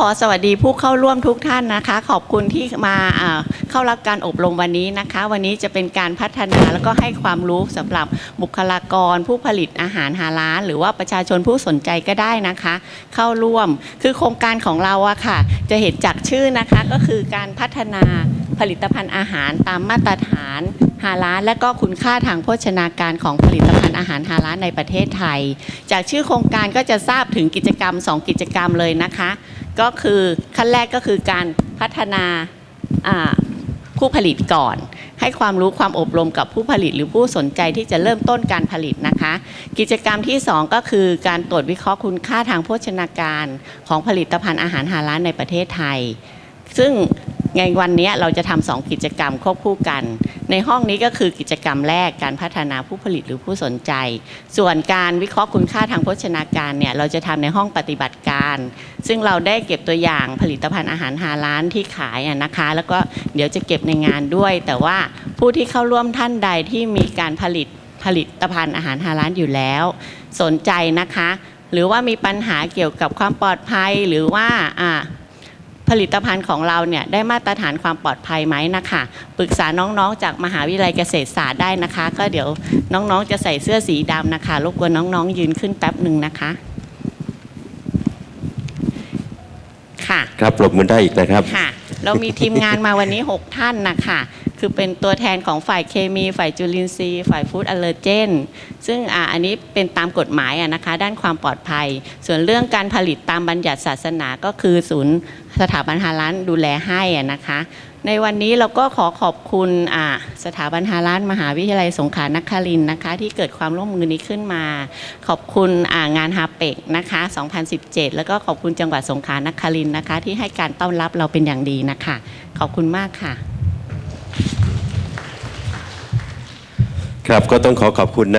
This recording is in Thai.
ขอสวัสดีผู้เข้าร่วมทุกท่านนะคะ ขอบคุณที่มาเข้ารับการอบรมวันนี้นะคะ วันนี้จะเป็นการพัฒนาแล้วก็ให้ความรู้สำหรับบุคลากร ผู้ผลิตอาหารหาร้าน หรือว่าประชาชนผู้สนใจก็ได้นะคะ เข้าร่วมคือโครงการของเราอะค่ะ จะเห็นจากชื่อนะคะก็คือการพัฒนา ผลิตภัณฑ์อาหารตามมาตรฐานฮาลาและก็คุณค่าทางโภชนาการของผลิตภัณฑ์อาหารฮาลาในประเทศไทย จากชื่อโครงการก็จะทราบถึงกิจกรรม 2 กิจกรรมเลยนะคะ ก็คือขั้นแรกก็คือการพัฒนาผู้ผลิตก่อน ให้ความรู้ความอบรมกับผู้ผลิตหรือผู้สนใจที่จะเริ่มต้นการผลิตนะคะ กิจกรรมที่ 2 ก็คือการตรวจวิเคราะห์คุณค่าทางโภชนาการของผลิตภัณฑ์อาหารหาร้าในประเทศไทย ซึ่ง ในวันนี้เราจะทำสองกิจกรรมควบคู่กัน ในห้องนี้ก็คือกิจกรรมแรกการพัฒนาผู้ผลิตหรือผู้สนใจ ส่วนการวิเคราะห์คุณค่าทางโภชนาการเนี่ยเราจะทำในห้องปฏิบัติการ ซึ่งเราได้เก็บตัวอย่างผลิตภัณฑ์อาหารหาร้านที่ขายอะนะคะ แล้วก็เดี๋ยวจะเก็บในงานด้วย แต่ว่าผู้ที่เข้าร่วมท่านใดที่มีการผลิตผลิตภัณฑ์อาหารหาร้านอยู่แล้ว สนใจนะคะ หรือว่ามีปัญหาเกี่ยวกับความปลอดภัยหรือว่าอ่า ผลิตภัณฑ์ของเราเนี่ยได้มาตรฐานความปลอดภัยไหมนะคะปรึกษาน้องๆ จากมหาวิทยาลัยเกษตรศาสตร์ได้นะคะ ก็เดี๋ยวน้องๆจะใส่เสื้อสีดำนะคะรบกวนน้องๆ ยืนขึ้นแป๊บหนึ่งนะคะ ค่ะ ครับปรบมือได้อีกนะครับ ค่ะ เรามีทีมงานมาวันนี้ 6 ท่านนะคะคือเป็นตัวแทนของฝ่ายเคมี ฝ่ายจุลินทรีย์ ฝ่ายฟู้ดอัลเลอร์เจน ซึ่งอ่าอันนี้เป็นตามกฎหมายอะนะคะ ด้านความปลอดภัย ส่วนเรื่องการผลิตตามบัญญัติศาสนาก็คือศูนย์สถาบันฮาลานดูแลให้อะนะคะ ในวันนี้เราก็ขอขอบคุณอ่าสถาบันฮาลานมหาวิทยาลัยสงขลานครินทร์นะคะ ที่เกิดความร่วมมือนี้ขึ้นมา ขอบคุณอ่างานฮาเปกนะคะ 2017 แล้วก็ขอบคุณจังหวัดสงขลานครินทร์นะคะ ที่ให้การต้อนรับเราเป็นอย่างดีนะคะ ขอบคุณมากค่ะ ครับก็ต้องขอขอบคุณนะ